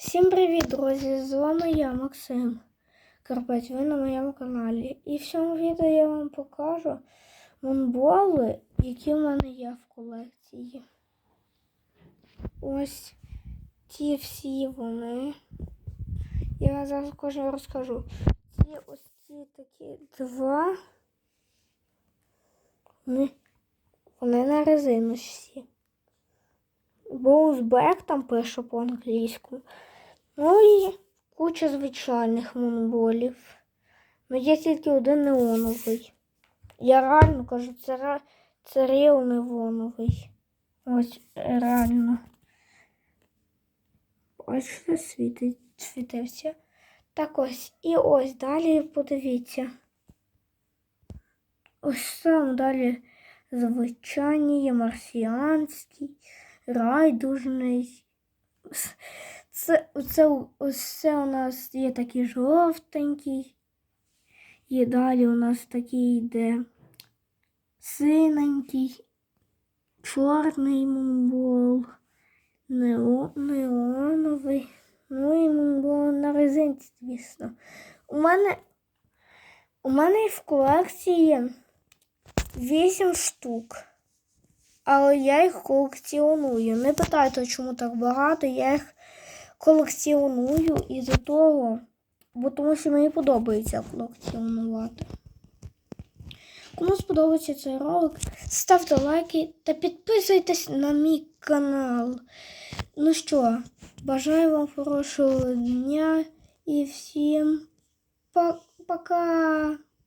Всім привіт, друзі! З вами я, Максим Карпець, ви на моєму каналі. І в цьому відео я вам покажу монболи, які в мене є в колекції. Ось ті всі вони. Я зараз кожен розкажу. Ці ось ці такі два. Вони, вони на резиночці. Боузбек там пише по-англійську. Ну і куча звичайних монголів. Ну є тільки один неоновий. Я реально кажу, це, це реал неоновий. Ось реально. Бачите, світить, світився. Так ось. І ось далі подивіться. Ось там далі звичайні марсіанський райдужний. Це, це, це у нас є такий жовтенький. І далі у нас такий йде синенький, чорний нео, неоновий. Ну і монбол на резинці, звісно. У мене, у мене в колекції 8 штук. Але я їх колекціоную. Не питайте, чому так багато. Я їх колекціоную із-за того, бо тому що мені подобається колекціонувати. Кому сподобається цей ролик, ставте лайки та підписуйтесь на мій канал. Ну що, бажаю вам хорошого дня і всім па- пока!